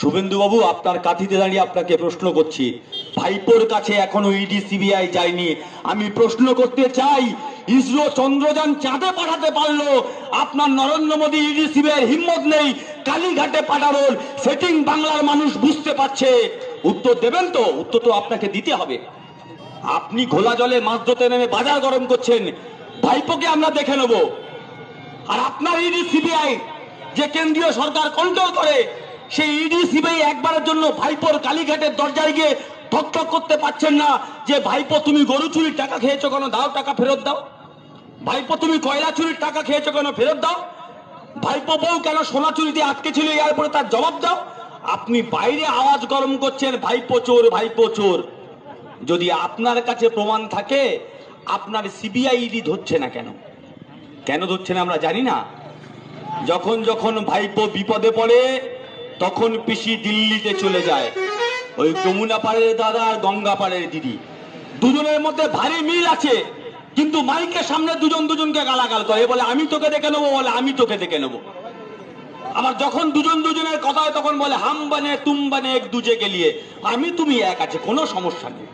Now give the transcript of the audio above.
শুভেন্দুবাবু, আপনার কাঠিতে দাঁড়িয়ে আপনাকে প্রশ্ন করছি। ভাইপোর কাছে এখনও ইডি সিবিআই যায়নি। আমি প্রশ্ন করতে চাই, ইসরো চন্দ্রযান চাঁদে পাঠাতে পারল। আপনার নরেন্দ্র মোদী ইডি সিবিআই হিম্মত নেই, কালীঘাটে পাঠানোর। সেটিং বাংলার মানুষ বুঝতে পারছে। উত্তর দেবেন তো? উত্তর তো আপনাকে দিতে হবে। আপনি ঘোলা জলে মাছ ধরতে নেমে বাজার গরম করছেন। ভাইপোকে আমরা দেখে নেব। আর আপনার ইডি সিবিআই যে কেন্দ্রীয় সরকার কন্ট্রোল করে সেই ইডি সিবিআই একবারের জন্য ভাইপোর কালীঘাটের দরজায় গিয়ে ঠকঠক করতে পারছেন না যে, ভাইপো, তুমি গরু চুরির টাকা খেয়েছো কেন? দাও টাকা ফেরত দাও। ভাইপো, তুমি কয়লা চুরির টাকা খেয়েছো কেন? ফেরত দাও। ভাইপো বউ কেন সোনা চুরিতে আটকে ছিল এরপরে তার জবাব দাও। আপনি বাইরে আওয়াজ গরম করছেন, ভাইপো চোর ভাইপো চোর। যদি আপনার কাছে প্রমাণ থাকে, আপনার সিবিআই ইডি ধরছে না কেন? কেন ধরছে না আমরা জানি না। যখন যখন ভাইপো বিপদে পড়ে তখন পিসি দিল্লিতে চলে যায়। ওই যমুনা পাড়ের দাদা আর গঙ্গা পাড়ের দিদি। দুজনের মধ্যে ভারী মিল আছে, কিন্তু মাইকের সামনে দুজন দুজনকে গালাগাল করে। বলে, আমি তোকে দেখে নেব, বলে, আমি তোকে দেখে নেব। আবার যখন দুজন দুজনের কথা হয় তখন বলে, হাম বানে, তুম বানে, এক দুজে গেলিয়ে আমি, তুমি এক আছে, কোনো সমস্যা নেই।